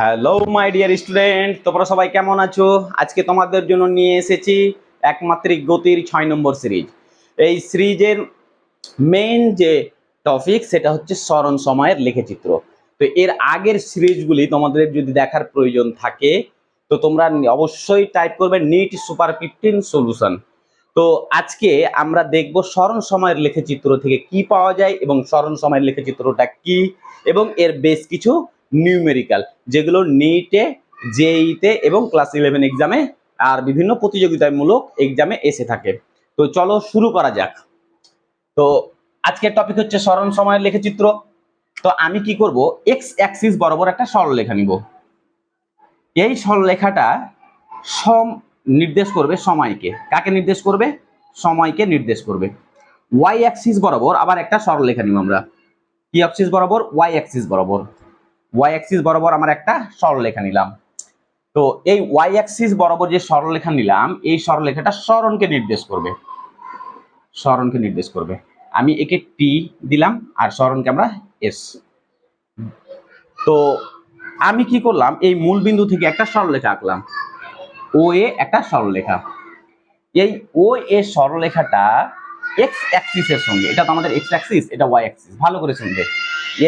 Hello my dear student তোমরা সবাই কেমন আছো? আজকে তোমাদের জন্য নিয়ে এসেছি একমাত্রিক গতির ছয় নম্বর সিরিজ। এই সিরিজের মেইন যে টপিক সেটা হচ্ছে স্মরণ সময়ের লেখচিত্র। তো এর আগের সিরিজগুলি তোমাদের যদি দেখার প্রয়োজন থাকে, তো তোমরা অবশ্যই টাইপ করবে নিট সুপার ফিফটিন সলিউশন তো আজকে আমরা দেখব স্মরণ সময়ের লেখচিত্র থেকে কি পাওয়া যায় এবং স্মরণ সময়ের লেখচিত্রটা কি এবং এর বেশ কিছু নিউমেরিক্যাল যেগুলো নিটে জেইতে এবং ক্লাস ইলেভেন এক্সামে আর বিভিন্ন প্রতিযোগিতামূলক এক্সামে এসে থাকে। তো চলো শুরু করা যাক। তো আজকের টপিক হচ্ছে স্মরণ সময়ের লেখচিত্র। তো আমি কি করব? এক্স অ্যাক্সিস বরাবর একটা সরলরেখা নিব। এই সরলরেখাটা সম নির্দেশ করবে সময়কে। কাকে নির্দেশ করবে? সময়কে নির্দেশ করবে। ওয়াই অ্যাক্সিস বরাবর আবার একটা সরলরেখা নিব আমরা। কি অ্যাক্সিস বরাবর ওয়াই অ্যাক্সিস বরাবর। ওয়াই অ্যাক্সিস বরাবর আমার একটা সরলরেখা নিলাম। তো এই ওয়াই অ্যাক্সিস বরাবর যে সরলরেখা নিলাম, এই সরলরেখাটা স্মরণকে নির্দেশ করবে। স্মরণকে নির্দেশ করবে। আমি একে টি দিলাম আর স্মরণকে আমরা এস তো আমি কি করলাম? এই মূল বিন্দু থেকে একটা সরলরেখা আঁকলাম। ও এ একটা সরলরেখা। এই ও এ সরলরেখাটা এক্স অ্যাক্সিসের সঙ্গে, এটা তো আমাদের এক্স অ্যাক্সিস এটা ওয়াই অ্যাক্সিস ভালো করে শুনবে।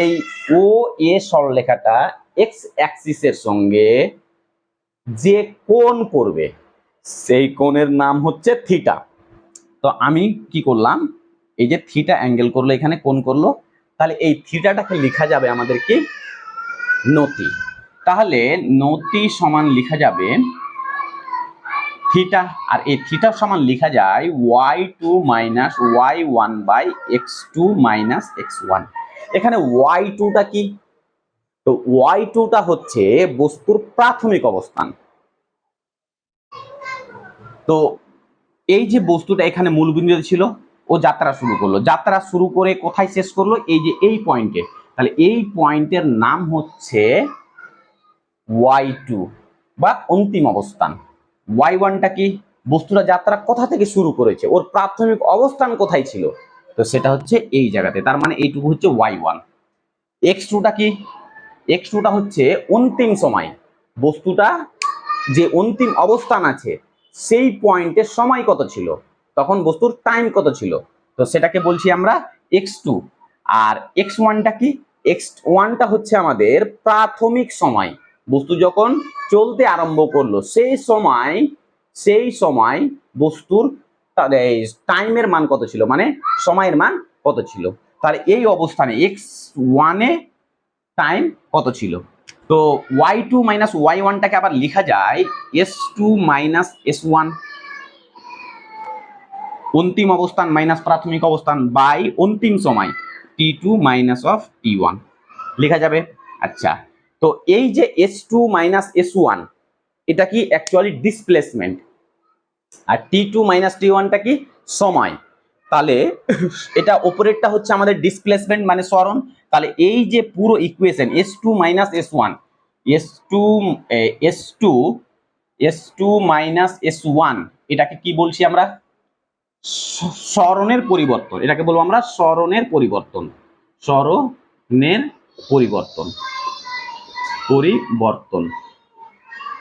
এই ও এ সরলরেখাটা এক্স অ্যাক্সিসের সঙ্গে যে কোণ করবে, সেই কোণের নাম হচ্ছে থিটা তো আমি কি করলাম? এই যে থিটা অ্যাঙ্গেল করল, এখানে কোণ করল, তাহলে এই থিটাটাকে লেখা যাবে আমাদের কি? নতি। তাহলে নতি সমান লেখা যাবে থিটা আর এই থিটা সমান লেখা যায় y two minus y one by x two minus x one এখানে ওয়াই টুটা কি? তো ওয়াই টুটা হচ্ছে বস্তুর প্রাথমিক অবস্থান। তো এই যে বস্তুটা এখানে মূল বিন্দুতে ছিল, ও যাত্রা শুরু করল। যাত্রা শুরু করে কোথায় শেষ করল? এই যে এই পয়েন্টে তাহলে এই পয়েন্টের নাম হচ্ছে ওয়াই টু বা অন্তিম অবস্থান। ওয়াই ওয়ানটা কি? বস্তুটা যাত্রা কোথা থেকে শুরু করেছে? ওর প্রাথমিক অবস্থান কোথায় ছিল? তো সেটা হচ্ছে এই জায়গাতে। তার মানে এইটুকু হচ্ছে ওয়াই ওয়ান এক্স টুটা কি? এক্স টুটা হচ্ছে অন্তিম সময়। বস্তুটা যে অন্তিম অবস্থান আছে, সেই পয়েন্টের সময় কত ছিল? তখন বস্তুর টাইম কত ছিল? তো সেটাকে বলছি আমরা এক্স টু আর এক্স ওয়ানটা কি? এক্স ওয়ানটা হচ্ছে আমাদের প্রাথমিক সময়। বস্তু যখন চলতে আরম্ভ করল, সেই সময় সেই সময় বস্তুর টাইমের মান কত ছিল? মানে সময়ের মান কত ছিল? তাহলে এই অবস্থানে এক্স ওয়ানে টাইম কত ছিল? তো ওয়াই টু মাইনাস ওয়াই ওয়ানটাকে আবার লেখা যায় s two minus s one অন্তিম অবস্থান মাইনাস প্রাথমিক অবস্থান বাই অন্তিম সময় t two minus of t one লেখা যাবে? আচ্ছা। তো এই যে s two minus s one এটা কি অ্যাকচুয়ালি ডিসপ্লেসমেন্ট আর টি টু মাইনাস টি ওয়ানটা কি সময়? তাহলে এটা ওপরেরটা হচ্ছে আমাদের ডিসপ্লেসমেন্ট মানে স্মরণ। তাহলে এই যে পুরো equation s two minus s one s two s two s two minus s one এটাকে কি বলছি আমরা? স্মরণের পরিবর্তন। এটাকে বলব আমরা স্মরণের পরিবর্তন। স্মরণের পরিবর্তন। পরিবর্তন।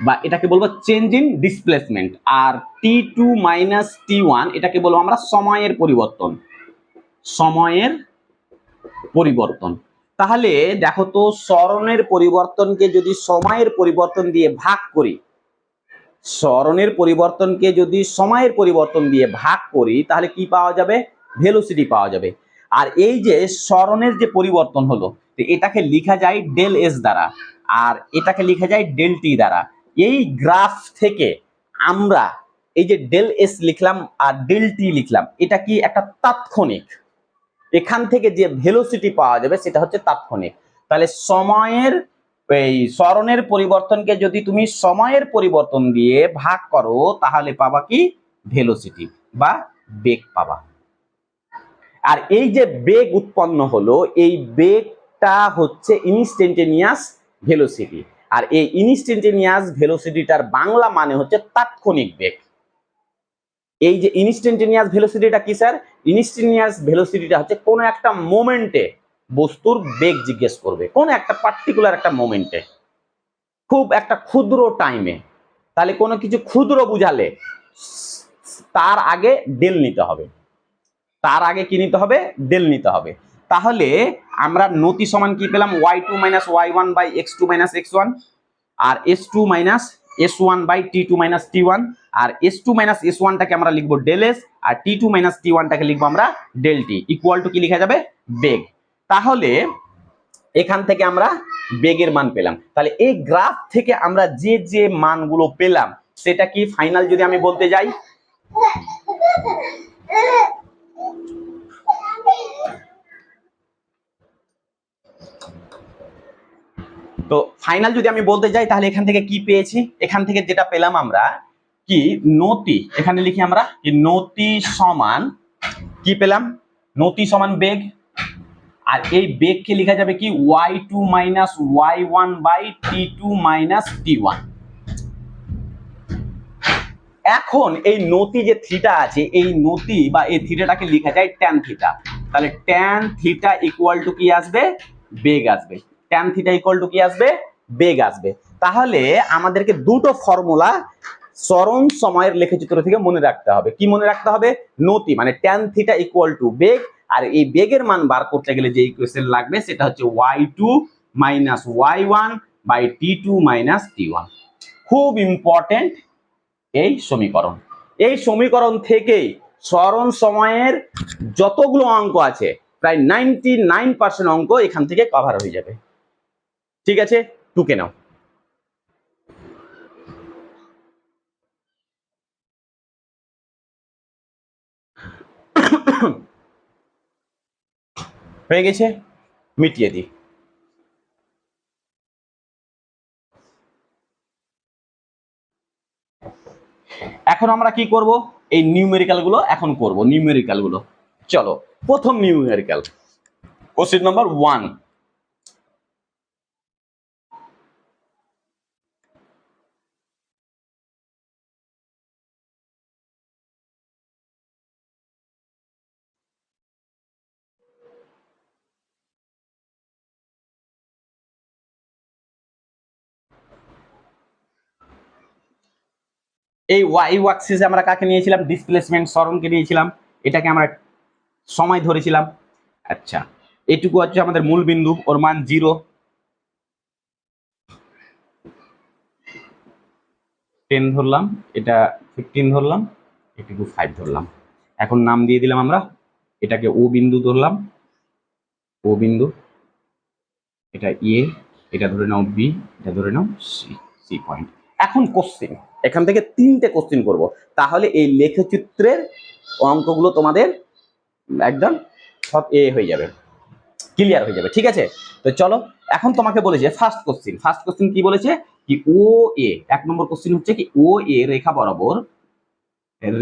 বা এটাকে বলব change in displacement R t two minus t one এটাকে বলব আমরা সময়ের পরিবর্তন। সময়ের পরিবর্তন। তাহলে দেখো তো স্মরণের পরিবর্তনকে যদি সময়ের পরিবর্তন দিয়ে ভাগ করি, স্মরণের পরিবর্তনকে যদি সময়ের পরিবর্তন দিয়ে ভাগ করি, তাহলে কি পাওয়া যাবে? ভেলোসিটি পাওয়া যাবে। আর এই যে স্মরণের যে পরিবর্তন হলো এটাকে লেখা যায় ডেল এস দ্বারা। আর এটাকে লেখা যায় ডেল টি দ্বারা। এই গ্রাফ থেকে আমরা এই যে ডেল এস লিখলাম আর ডেল টি লিখলাম, এটা কি একটা তাৎক্ষণিক? এখান থেকে যে ভেলোসিটি পাওয়া যাবে সেটা হচ্ছে তাৎক্ষণিক। তাহলে সময়ের, এই স্মরণের পরিবর্তনকে যদি তুমি সময়ের পরিবর্তন দিয়ে ভাগ করো, তাহলে পাবা কি? ভেলোসিটি বা বেগ পাবা। আর এই যে বেগ উৎপন্ন হলো, এই বেগটা হচ্ছে ইনস্টেন্টেনিয়াস ভেলোসিটি আর এই ইনস্টেন্টেনিয়াস ভেলোসিটিটার বাংলা মানে হচ্ছে তাৎক্ষণিক বেগ। এই যে ইনস্টেন্টেনিয়াস ভেলোসিটিটা কি স্যার? ইনস্টেন্টেনিয়াস ভেলোসিটিটা হচ্ছে কোনো একটা মোমেন্টে বস্তুর বেগ জিজ্ঞেস করবে, কোন একটা পার্টিকুলার একটা মোমেন্টে খুব একটা ক্ষুদ্র টাইমে তাহলে কোনো কিছু ক্ষুদ্র বুঝালে তার আগে ডেল নিতে হবে। তার আগে কি নিতে হবে? ডেল নিতে হবে। তাহলে আমরা নতি সমান কি পেলাম? Y two minus y one by x two minus x one R s two minus s one by t two minus t one R S two minus S ওয়ানটাকে আমরা লিখব ডেল এস আর টি টু মাইনাস টি ওয়ানটাকে লিখব আমরা del T equal to কি লেখা যাবে? বেগ তাহলে এখান থেকে আমরা বেগের মান পেলাম। তাহলে এই গ্রাফ থেকে আমরা যে যে মানগুলো পেলাম, সেটা কি ফাইনাল যদি আমি বলতে যাই? তো ফাইনাল যদি আমি বলতে যাই, তাহলে এখান থেকে কি পেয়েছি? এখান থেকে যেটা পেলাম আমরা, কি? নতি। এখানে লিখি আমরা নতি সমান, কি পেলাম? নতি সমান বেগ। আর এই বেগকে লেখা যাবে কি? Y two minus y one by t two minus t one এখন এই নতি যে থিটা আছে, এই নতি বা এই থিটাটাকে লেখা যায় ট্যান থিটা তাহলে ট্যান থিটা ইকুয়াল টু কি আসবে? বেগ আসবে। ট্যান থিটা ইকুয়াল টু কি আসবে? বেগ আসবে। তাহলে আমাদেরকে দুটো ফর্মুলা চরণ সময়ের লেখচিত্র থেকে মনে রাখতে হবে। কি মনে রাখতে হবে? নতি মানে ট্যান থিটা ইকুয়াল টু বেগ। আর এই বেগের মান বার করতে গেলে যে ইকুয়েশন লাগবে, সেটা হচ্ছে y two minus y one by t two minus t one খুব ইম্পর্টেন্ট এই সমীকরণ। এই সমীকরণ থেকেই স্মরণ সময়ের যতগুলো অঙ্ক আছে, প্রায় নাইনটি নাইন পার্সেন্ট অঙ্ক এখান থেকে কভার হয়ে যাবে। ঠিক আছে? টুকে নাও। হয়ে গেছে? মিটিয়ে দিই। এখন আমরা কি করব? এই নিউমেরিক্যালগুলো এখন করব নিউমেরিক্যালগুলো। চলো, প্রথম নিউমেরিক্যাল কোশ্চেন নাম্বার ওয়ান এই ওয়াই ওয়াক্সিসে আমরা কাকে নিয়েছিলাম? ডিসপ্লেসমেন্ট সরণকে নিয়েছিলাম। এটাকে আমরা সময় ধরেছিলাম। আচ্ছা এটুকু হচ্ছে আমাদের মূল বিন্দু, ওর মান জিরো টেন ধরলাম, এটা ফিফটিন ধরলাম, এটুকু ফাইভ ধরলাম। এখন নাম দিয়ে দিলাম আমরা, এটাকে ও বিন্দু ধরলাম। ও বিন্দু, এটা এ এটা ধরে নাও বি এটা ধরে নাও সি সি পয়েন্ট এখন কোশ্চেন এখান থেকে তিনটে কোশ্চেন করব। তাহলে এই লেখচিত্রের অঙ্কগুলো তোমাদের একদম সব এ হয়ে যাবে। ক্লিয়ার হয়ে যাবে, ঠিক আছে? তো চলো, এখন তোমাকে বলেছে ফার্স্ট কোশ্চেন ফার্স্ট কোশ্চেন কি বলেছে? কি ও এ এক নম্বর কোশ্চেন হচ্ছে কি ও এ রেখা বরাবর,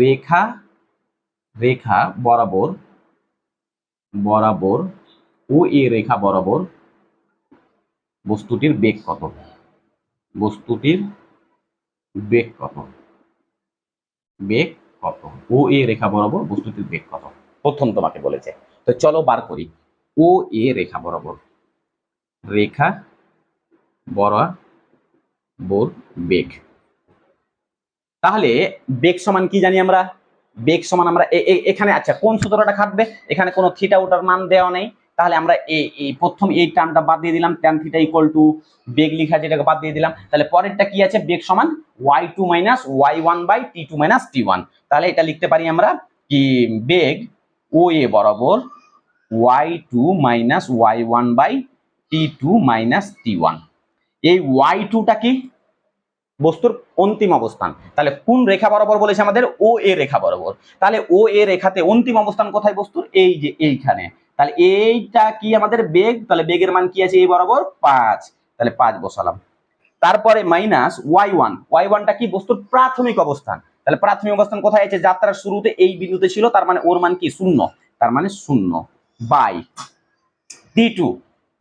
রেখা রেখা বরাবর বরাবর ও এ রেখা বরাবর বস্তুটির বেগ কত? বস্তুটির বেগ কত বেগ কত ও এ রেখা বরাবর বস্তুটির বেগ কত প্রথম তোমাকে বলেছে। তো চলো বার করি। ও এ রেখা বরাবর। রেখা বরাবর বেগ। তাহলে বেগ সমান কি জানি আমরা? বেগ সমান আমরা এখানে আচ্ছা কোন সূত্রটা খাটবে? এখানে কোনো থিটা ওটার মান দেওয়া নেই। তাহলে আমরা এই এই প্রথম এই টার্মটা বাদ দিয়ে দিলাম ট্যান থিটা টু বেগ লিখা যেটাকে বাদ দিয়ে দিলাম। তাহলে পরেরটা কি আছে? বেগ সমান y two minus y one by t two minus t one তাহলে এটা লিখতে পারি আমরা কি? বেগ ও এ বরাবর y two minus y one by t two minus t one এই ওয়াই টুটা কি? বস্তুর অন্তিম অবস্থান। তাহলে কোন রেখা বরাবর বলেছে আমাদের? ও এ রেখা বরাবর। তাহলে ও এ রেখাতে অন্তিম অবস্থান কোথায় বস্তুর? এই যে এইখানে। তাহলে এইটা কি আমাদের বেগ? তাহলে বেগের মান কি আছে? এই বরাবর পাঁচ। তাহলে পাঁচ বসালাম। তারপরে মাইনাস ওয়াই ওয়ান ওয়াই ওয়ানটা কি? বস্তুর প্রাথমিক অবস্থান। তাহলে প্রাথমিক অবস্থান কোথায় আছে? যাত্রার শুরুতে এই বিন্দুতে ছিল, তার মানে ওর মান কি? শূন্য। তার মানে শূন্য। বাই টি টু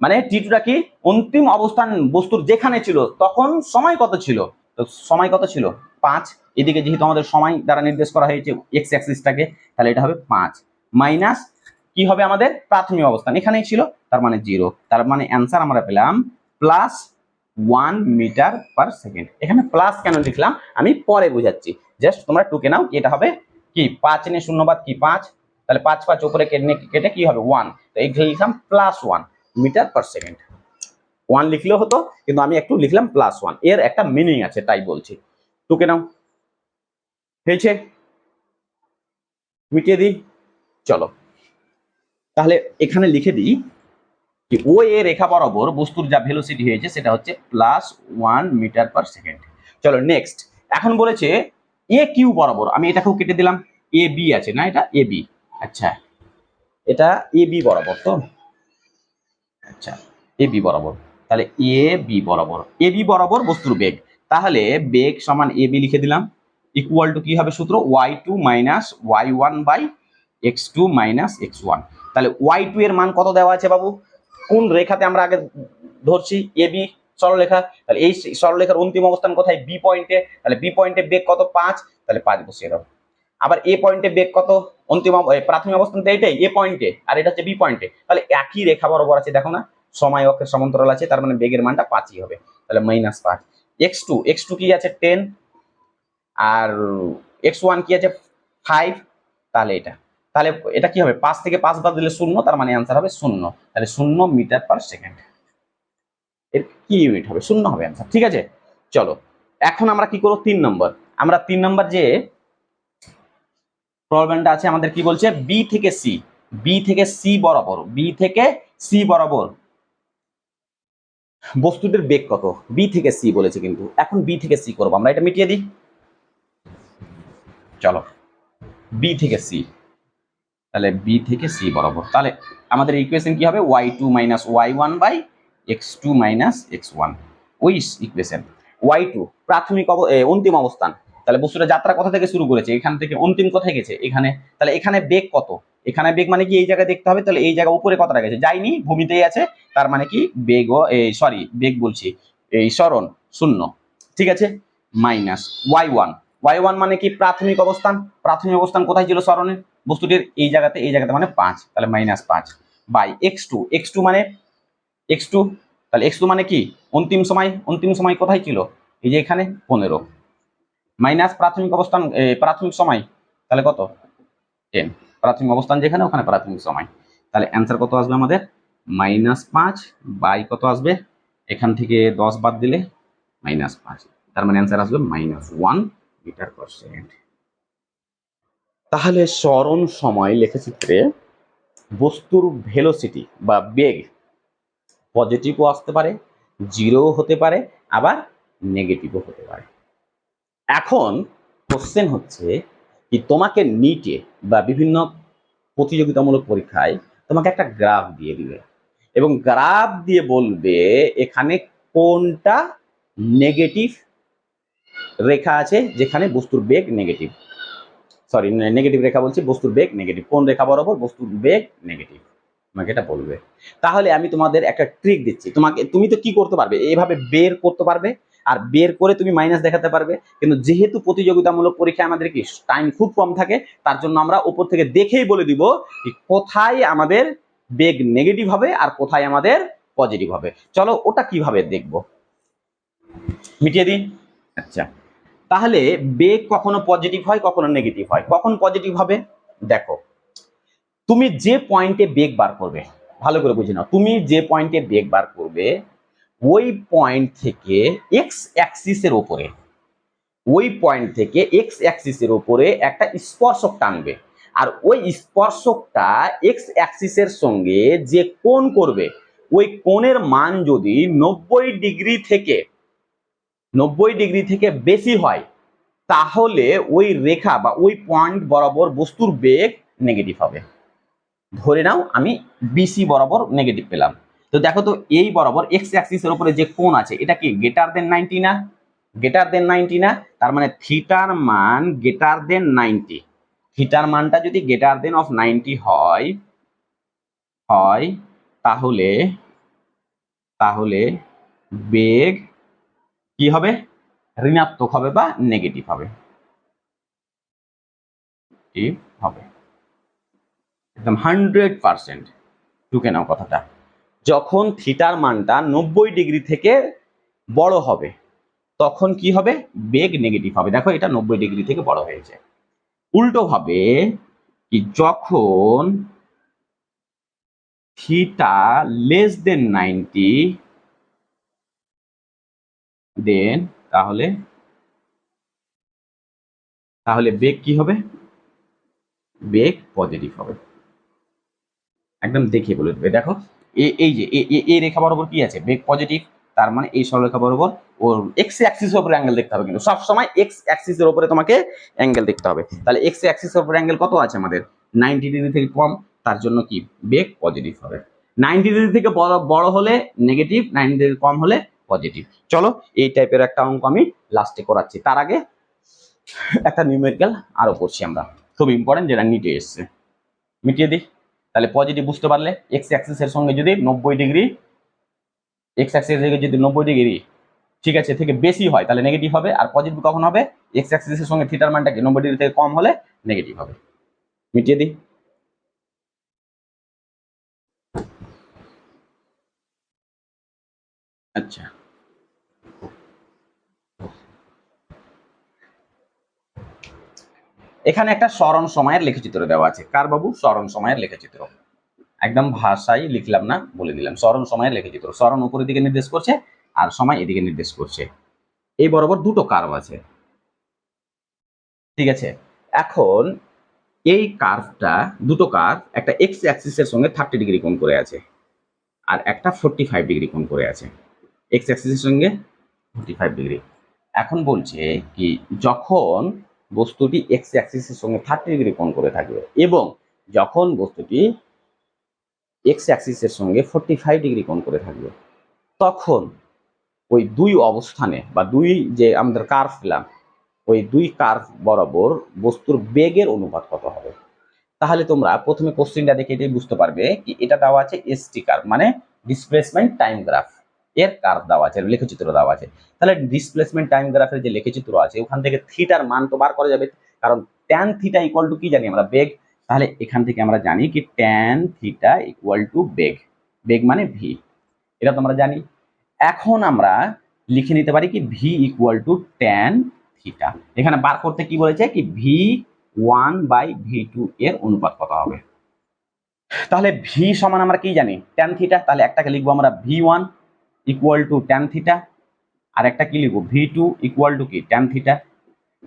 মানে টি টুটা কি? অন্তিম অবস্থান বস্তুর যেখানে ছিল, তখন সময় কত ছিল? তো সময় কত ছিল? পাঁচ। এদিকে যেহেতু আমাদের সময় দ্বারা নির্দেশ করা হয়েছে এক্স অ্যাক্সিসটাকে তাহলে এটা হবে পাঁচ। মাইনাস কি হবে আমাদের? প্রাথমিক অবস্থান। এখানেই ছিল, তার মানে জিরো তার মানে অ্যান্সার আমরা পেলাম plus one metre per second এখানে প্লাস কেন লিখলাম? আমি পরে বুঝাচ্ছি। জাস্ট তোমরা টুকে নাও এটা হবে? কি, পাঁচ নিয়ে শূন্যবাদ কি, পাঁচ? তাহলে পাঁচ পাঁচ উপরে কেটে কেটে কি হবে? ওয়ান তো এইখানে লিখলাম plus one metre per second one লিখলেও হতো, কিন্তু আমি একটু লিখলাম প্লাস ওয়ানের একটা মিনিং আছে, তাই বলছি। টুকে নাও। হয়েছে মিটিয়ে দিই? চলো। তাহলে এখানে লিখে দিই কি ও এ রেখা বরাবর বস্তুর যা ভেলোসিটি হয়েছে সেটা হচ্ছে plus one metre per second চলো নেক্সট এখন বলেছে এ কিউ বরাবর, আমি এটাকেও কেটে দিলাম এ বি আছে না এটা? এ বি আচ্ছা। এটা এ বি বরাবর তো? আচ্ছা এ বি বরাবর। তাহলে এ বি বরাবর। এ বি বরাবর বস্তুর বেগ। তাহলে বেগ সমান এ বি লিখে দিলাম। ইকুয়াল টু কি হবে সূত্র? Y two minus y one by x two minus x one তাহলে ওয়াই টু এর মান কত দেওয়া আছে বাবু? কোন রেখাতে আমরা আগে ধরছি? এ বি সরলরেখা। তাহলে এই সরলরেখার অন্তিম অবস্থান কোথায়? বি পয়েন্টে তাহলে বি পয়েন্টে বেগ কত? পাঁচ। তাহলে পাঁচ বসিয়ে দাও। আবার এ পয়েন্টে বেগ কত? অন্তিম প্রাথমিক অবস্থান তো এইটাই এ। পয়েন্টে আর এটা হচ্ছে বি পয়েন্টে তাহলে একই রেখা বরাবর আছে, দেখো না। সময় অক্ষের সমান্তরাল আছে, তার মানে বেগের মানটা পাঁচই হবে। তাহলে মাইনাস পাঁচ। এক্স টু এক্স টু কি আছে? টেন আর এক্স ওয়ান কি আছে? ফাইভ তাহলে এটা। তাহলে এটা কি হবে? পাঁচ থেকে পাঁচ বাদ দিলে শূন্য, তার মানে অ্যান্সার হবে শূন্য। তাহলে শূন্য মিটার পার সেকেন্ড এর কি ইউনিট হবে? শূন্য হবে অ্যান্সার ঠিক আছে? চলো, এখন আমরা কি করব? তিন নম্বর। আমরা তিন নম্বর যে প্রবলেমটা আছে, আমাদের কি বলছে? বি থেকে সি বি থেকে সি বরাবর। বি থেকে সি বরাবর। বস্তুটির বেগ কত? বি থেকে সি বলেছে কিন্তু। এখন বি থেকে সি করব। আমরা এটা মিটিয়ে দিই। চলো বি থেকে সি তাহলে বি থেকে সি বরাবর। তাহলে আমাদের ইকুয়েশন কি হবে? Y two minus y one by x two minus x one ওই ইকুয়েশন ওয়াই টু প্রাথমিক অন্তিম অবস্থান। তাহলে বস্তুটা যাত্রা কোথা থেকে শুরু করেছে? এখান থেকে অন্তিম কোথায় গেছে? এখানে। তাহলে এখানে বেগ কত? এখানে বেগ মানে কি? এই জায়গায় দেখতে হবে। তাহলে এই জায়গা উপরে কতটা গেছে? যায়নি, ভূমিতেই আছে। তার মানে কি? বেগ এই সরি বেগ বলছি। এই সরণ শূন্য। ঠিক আছে? Minus y one y one মানে কি? প্রাথমিক অবস্থান। প্রাথমিক অবস্থান কোথায় ছিল সরণের বস্তুটির এই জায়গাতে এই জায়গাতে মানে পাঁচ, তাহলে মাইনাস পাঁচ by x two x two মানে এক্স টু তাহলে এক্স টু মানে কি? অন্তিম সময় অন্তিম সময় কোথায় ছিল? এই যে এখানে, পনেরো। মাইনাস প্রাথমিক অবস্থান প্রাথমিক সময়, তাহলে কত? টেন প্রাথমিক অবস্থান যেখানে, ওখানে প্রাথমিক সময়। তাহলে অ্যান্সার কত আসবে আমাদের? মাইনাস পাঁচ বাই কত আসবে? এখান থেকে দশ বাদ দিলে মাইনাস পাঁচ। তার মানে অ্যান্সার আসবে minus one metre per second তাহলে স্মরণ সময় লেখচিত্রে বস্তুর ভেলোসিটি বা বেগ পজিটিভও আসতে পারে জিরোও হতে পারে, আবার নেগেটিভও হতে পারে। এখন কোশ্চেন হচ্ছে কি তোমাকে নিটে বা বিভিন্ন প্রতিযোগিতামূলক পরীক্ষায় তোমাকে একটা গ্রাফ দিয়ে দিবে এবং গ্রাফ দিয়ে বলবে এখানে কোনটা নেগেটিভ রেখা আছে যেখানে বস্তুর বেগ নেগেটিভ সরি নেগেটিভ রেখা বলছি, বস্তুর বেগ নেগেটিভ কোন রেখা বরাবর? বস্তুর বেগ নেগেটিভ তোমাকে এটা বলবে। তাহলে আমি তোমাদের একটা ট্রিক দিচ্ছি। তোমাকে তুমি তো কি করতে পারবে? এইভাবে বের করতে পারবে, আর বের করে তুমি মাইনাস দেখাতে পারবে। কিন্তু যেহেতু প্রতিযোগিতামূলক পরীক্ষায় আমাদের কি টাইম খুব কম থাকে, তার জন্য আমরা উপর থেকে দেখেই বলে দিব কোথায় আমাদের বেগ নেগেটিভ হবে আর কোথায় আমাদের পজিটিভ হবে। চলো ওটা কীভাবে দেখব? মিটিয়ে দিন আচ্ছা। তাহলে বেগ কখনো পজিটিভ হয়, কখনো নেগেটিভ হয়। কখন পজিটিভ হবে? দেখো, তুমি যে পয়েন্টে বেগ বার করবে, ভালো করে বুঝে নাও, তুমি যে পয়েন্টে বেগ বার করবে, ওই পয়েন্ট থেকে এক্স অ্যাক্সিসের ওপরে, ওই পয়েন্ট থেকে এক্স অ্যাক্সিসের ওপরে একটা স্পর্শক টানবে। আর ওই স্পর্শকটা এক্স অ্যাক্সিসের সঙ্গে যে কোণ করবে, ওই কোণের মান যদি নব্বই ডিগ্রি থেকে নব্বই ডিগ্রি থেকে বেশি হয়, তাহলে ওই রেখা বা ওই পয়েন্ট বরাবর বস্তুর বেগ নেগেটিভ হবে। ধরে নাও আমি বিসি বরাবর নেগেটিভ পেলাম। তো দেখো তো এই বরাবর এক্স অ্যাক্সিসের উপরে যে কোণ আছে, এটা কি গ্রেটার দেন নাইনটি না? গ্রেটার দেন নাইনটি না? তার মানে থিটার মান গ্রেটার দেন নাইনটি থিটার মানটা যদি গ্রেটার দেন অফ নাইনটি হয় হয়, তাহলে তাহলে বেগ কি হবে? ঋণাত্মক হবে বা নেগেটিভ হবে। একদম হান্ড্রেড পার্সেন্ট টুকে নাও কথাটা। যখন থিটার মানটা নব্বই ডিগ্রি থেকে বড় হবে, তখন কি হবে? বেগ নেগেটিভ হবে। দেখো এটা নব্বই ডিগ্রি থেকে বড় হয়েছে। উল্টো ভাবে কি যখন theta less than ninety then, তাহলে তাহলে বেগ কি হবে? বেগ পজিটিভ হবে। একদম দেখে বলে দেবে। দেখো এই যে এই রেখা বরাবর কি আছে? বেগ পজিটিভ তার মানে এই সরলরেখা বরাবর ওর এক্স অ্যাক্সিসের উপরে অ্যাঙ্গেল দেখতে হবে কিন্তু। সব সময় এক্স অ্যাক্সিসের উপরে তোমাকে অ্যাঙ্গেল দেখতে হবে। তাহলে এক্স অ্যাক্সিসের উপরে অ্যাঙ্গেল কত আছে আমাদের? নাইনটি ডিগ্রি থেকে কম, তার জন্য কি? বেগ পজিটিভ হবে। নাইনটি ডিগ্রি থেকে বড় বড় হলে নেগেটিভ নাইনটি ডিগ্রি কম হলে পজিটিভ চলো, এই টাইপের একটা অঙ্ক আমি লাস্টে করাচ্ছি। তার আগে একটা নিউমেরিক্যাল আরও করছি আমরা। খুব ইম্পর্টেন্ট যেটা নিটে এসছে। মিটিয়ে দিই। তাহলে পজিটিভ বুঝতে পারলে এক্স অ্যাক্সিসের সঙ্গে যদি নব্বই ডিগ্রি এক্স অ্যাক্সিস থেকে যদি নব্বই ডিগ্রি ঠিক আছে, থেকে বেশি হয়, তাহলে নেগেটিভ হবে। আর পজিটিভ কখন হবে? এক্স অ্যাক্সিসের সঙ্গে থিটার মানটা কি? নব্বই ডিগ্রি থেকে কম হলে নেগেটিভ হবে। মিটিয়ে দিই। আচ্ছা। এখানে একটা স্মরণ সময়ের লেখচিত্র দেওয়া আছে। কার বাবু? স্মরণ সময়ের লেখচিত্র। একদম ভাষায় লিখলাম না, বলে দিলাম। স্মরণ সময়ের লেখচিত্র। স্মরণ উপরের দিকে নির্দেশ করছে আর সময় এদিকে নির্দেশ করছে। এই বরাবর দুটো কার্ভ আছে। ঠিক আছে? এখন এই কার্ভটা দুটো কার্ভ একটা এক্স অ্যাক্সিসের সঙ্গে থার্টি ডিগ্রি কোণ করে আছে আর একটা ফোরটি ফাইভ ডিগ্রি কোণ করে আছে। এক্স অ্যাক্সিসের সঙ্গে ফোরটি ফাইভ ডিগ্রি এখন বলছে কি, যখন বস্তুটি এক্স অ্যাক্সিসের সঙ্গে থার্টি ডিগ্রি কোণ করে থাকবে এবং যখন বস্তুটি এক্স অ্যাক্সিসের সঙ্গে ফোরটি ফাইভ ডিগ্রি কোণ করে থাকবে, তখন ওই দুই অবস্থানে বা দুই যে আমাদের কার্ভ পেলাম, ওই দুই কার্ভ বরাবর বস্তুর বেগের অনুপাত কত হবে? তাহলে তোমরা প্রথমে কোশ্চেনটা দেখে এটাই বুঝতে পারবে কি এটা দেওয়া আছে এসটি কার্ভ মানে ডিসপ্লেসমেন্ট টাইম গ্রাফ এর কার দেওয়া আছে? লেখচিত্র দেওয়া আছে। তাহলে ডিসপ্লেসমেন্ট টাইম গ্রাফের যে লেখচিত্র আছে, ওখান থেকে থিটার মান তো বার করা যাবে। কারণ ট্যান থিটা ইকুয়াল টু কি জানি আমরা? বেগ। তাহলে এখান থেকে আমরা জানি কি ট্যান থিটা ইকুয়াল টু বেগ। বেগ মানে ভি এটা তো আমরা জানি। এখন আমরা লিখে নিতে পারি কি v equal to tan theta এখানে বার করতে কি বলেছে? কি v one by v two এর অনুপাত কত হবে? তাহলে ভি সমান আমরা কি জানি? ট্যান থিটা তাহলে একটাকে লিখব আমরা v one equal to tan theta আর একটা কি লিখব? ভি টু ইকুয়াল টু কি? ট্যান থিটা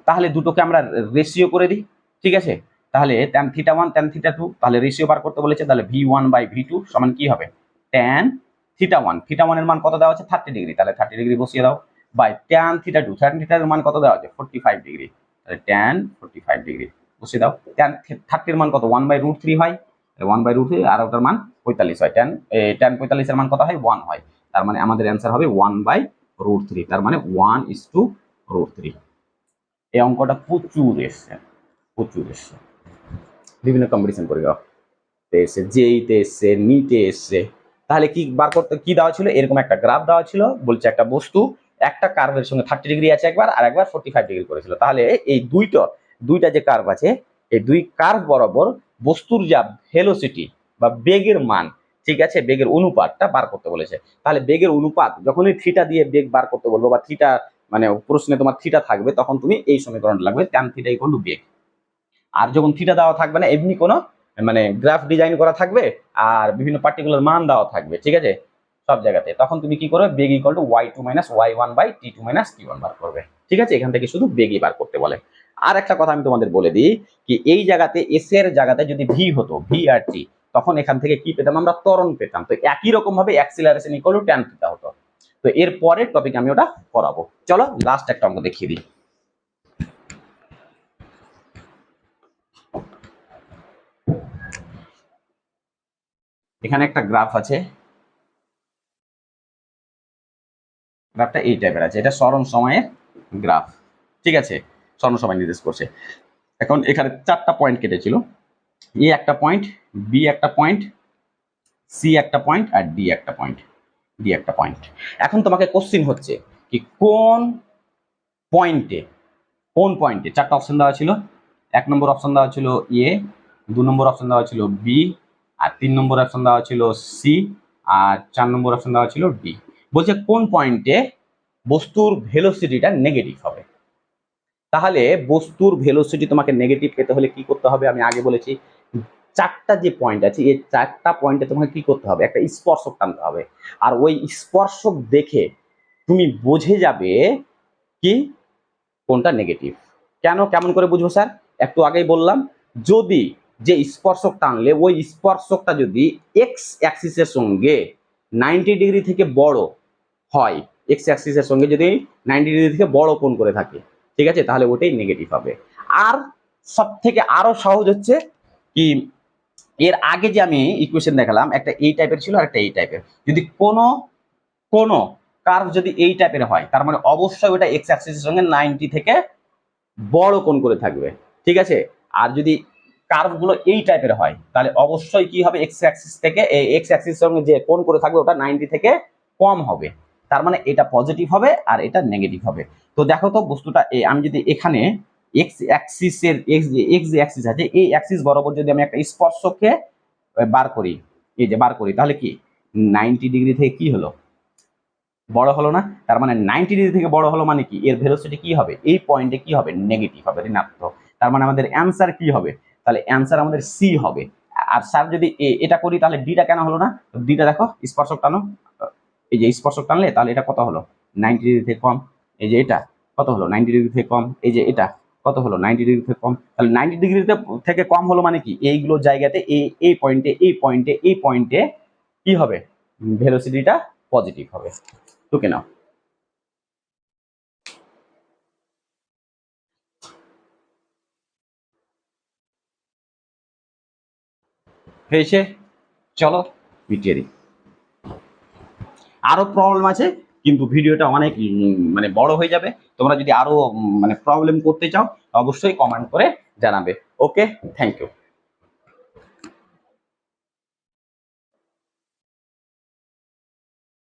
তাহলে দুটোকে আমরা রেশিও করে দিই, ঠিক আছে? তাহলে tan theta one tan theta two তাহলে রেশিও বার করতে বলেছে, তাহলে v one by v two সমান কি হবে? ট্যান থিটা ওয়ান থিটা ওয়ানের মান কত দেওয়া আছে? থার্টি ডিগ্রি তাহলে থার্টি ডিগ্রি বসিয়ে দাও। By tan theta two tan থিটার মান কত দেওয়া আছে? ফোর্টি ফাইভ ডিগ্রি তাহলে ট্যান ফোর্টি ফাইভ ডিগ্রি বসিয়ে দাও। ট্যান থার্টির মান কত? ওয়ান বাই রুট থ্রি হয়। ওয়ান বাই রুট থ্রি আর ওটার মান পঁয়তাল্লিশ হয়। ট্যান ট্যান পঁয়তাল্লিশের মান কত হয়? ওয়ান হয়। তার মানে আমাদের অ্যান্সার হবে ওয়ান বাই রুট থ্রি তার মানে one is two root three এই অঙ্কটা প্রচুর এসছে প্রচুর এসছে। বিভিন্ন কম্পিটিশন করে এসছে জেইতে এসছে নিটে এসছে। তাহলে কি বার করতে, কি দেওয়া ছিল? এরকম একটা গ্রাফ দেওয়া ছিল, বলছে একটা বস্তু, একটা কার্ভের সঙ্গে থার্টি ডিগ্রি আছে একবার, আর একবার ফোর্টি ফাইভ ডিগ্রি করেছিল। তাহলে এই দুইটা দুইটা যে কার্ভ আছে, এই দুই কার্ভ বরাবর বস্তুর যা ভেলোসিটি বা বেগের মান ঠিক আছে, বেগের অনুপাতটা বার করতে বলেছে। তাহলে বেগের অনুপাত, যখনই থিটা দিয়ে বেগ বার করতে বলব বা থিটা মানে প্রশ্নে তোমার থিটা থাকবে, তখন তুমি এই সমীকরণটা লাগবে ট্যান থিটা ইকুয়াল টু বেগ আর যখন থিটা দেওয়া থাকবে না, এমনি কোনো মানে গ্রাফ ডিজাইন করা থাকবে, আর বিভিন্ন পার্টিকুলার মান দেওয়া থাকবে, ঠিক আছে? সব জায়গাতে। তখন তুমি কি করবে? বেগ equal to y two minus y one by t two minus t one বার করবে। ঠিক আছে? এখান থেকে শুধু বেগই বার করতে বলে। আর একটা কথা আমি তোমাদের বলে দিই, কি এই জায়গাতে এস এর জায়গাতে যদি ভি হতো ভি আর টি তখন এখান থেকে কি পেতাম? আমরা ত্বরণ পেতাম। তো একই রকম ভাবে acceleration equal to tan theta হতো। তো এর পরের টপিক আমি ওটা করাবো চলো লাস্ট একটা অঙ্ক দেখিয়ে দিই। এখানে একটা গ্রাফ আছে। গ্রাফটা এই টাইপের আছে। এটা স্মরণ সময়ের গ্রাফ ঠিক আছে? স্মরণ সময় নির্দেশ করছে। এখন এখানে চারটা পয়েন্ট কেটেছিল। এই একটা পয়েন্ট বি একটা পয়েন্ট সি একটা পয়েন্ট আর ডি একটা পয়েন্ট ডি একটা পয়েন্ট এখন তোমাকে কোশ্চিন হচ্ছে কি কোন পয়েন্টে কোন পয়েন্টে চারটা অপশন দেওয়া ছিল? এক নম্বর অপশন দেওয়া ছিল এ দু নম্বর অপশন দেওয়া ছিল বি আর তিন নম্বর অপশন দেওয়া ছিল সি আর চার নম্বর অপশন দেওয়া ছিল ডি বলছে কোন পয়েন্টে বস্তুর ভেলোসিটিটা নেগেটিভ হবে? তাহলে বস্তুর ভেলোসিটি তোমাকে নেগেটিভ পেতে হলে কি করতে হবে? আমি আগে বলেছি চারটা যে পয়েন্ট আছে, এই চারটা পয়েন্টে তোমাকে কি করতে হবে? একটা স্পর্শক টানতে হবে। আর ওই স্পর্শক দেখে তুমি বুঝে যাবে কি কোনটা নেগেটিভ কেন? কেমন করে বুঝব স্যার? একটু আগেই বললাম, যদি যে স্পর্শক টানলে, ওই স্পর্শকটা যদি এক্স অ্যাক্সিসের সঙ্গে নাইনটি ডিগ্রি থেকে বড় হয় এক্স অ্যাক্সিসের সঙ্গে যদি নাইনটি ডিগ্রি থেকে বড় কোণ করে থাকে, ঠিক আছে? তাহলে ওটাই নেগেটিভ হবে। আর সব থেকে আরও সহজ হচ্ছে কি এর আগে যে আমি ইকুয়েশন দেখালাম, একটা এই টাইপের ছিল আর একটা এই টাইপের যদি কোনো কোনো কার্ভ যদি এই টাইপের হয়, তার মানে অবশ্যই ওটা এক্স অ্যাক্সিসের সঙ্গে নাইনটি থেকে বড় কোণ করে থাকবে। ঠিক আছে? আর যদি কার্ভগুলো এই টাইপের হয়, তাহলে অবশ্যই কি হবে? এক্স অ্যাক্সিস থেকে এক্স অ্যাক্সিস সঙ্গে যে কোণ করে থাকবে, ওটা নাইনটি থেকে কম হবে। তার মানে এটা পজিটিভ হবে আর এটা নেগেটিভ হবে। তো দেখো তো বস্তুটা আমি যদি এখানে এক্স অ্যাক্সিসের এক্স এক্স যে অ্যাক্সিস আছে, এই অ্যাক্সিস বরাবর যদি আমি একটা স্পর্শকে বার করি, এই যে বার করি, তাহলে কি? নাইনটি ডিগ্রি থেকে কি হলো? বড় হলো না? তার মানে নাইনটি ডিগ্রি থেকে বড় হলো মানে কি? এর ভেলোসিটি কি হবে? এই পয়েন্টে কি হবে? নেগেটিভ হবে, ঋণাত্মক। তার মানে আমাদের অ্যান্সার কি হবে? তাহলে অ্যান্সার আমাদের সি হবে। আর স্যার যদি এটা করি, তাহলে ডিটা কেন হলো না? ডিটা দেখো, স্পর্শক টানো, এই যে স্পর্শক টানলে, তাহলে এটা কত হলো? নাইনটি ডিগ্রি থেকে কম। এই যে এটা, কত হলো? নাইনটি ডিগ্রি থেকে কম। এই যে এটা কত হলো? নাইনটি ডিগ্রি থেকে কম। তাহলে নাইনটি ডিগ্রি থেকে কম হলো মানে কি? এইগুলো জায়গাতে এই এই পয়েন্টে এই পয়েন্টে এই পয়েন্টে কি হবে? ভেলোসিটিটা পজিটিভ হবে। টুকে নাও। হয়েছে? চলো, মিটিয়ে দিই। আরও প্রবলেম আছে, কিন্তু ভিডিওটা অনেক মানে বড় হয়ে যাবে। তোমরা যদি আরও মানে প্রবলেম করতে চাও অবশ্যই কমেন্ট করে জানাবে। Okay thank you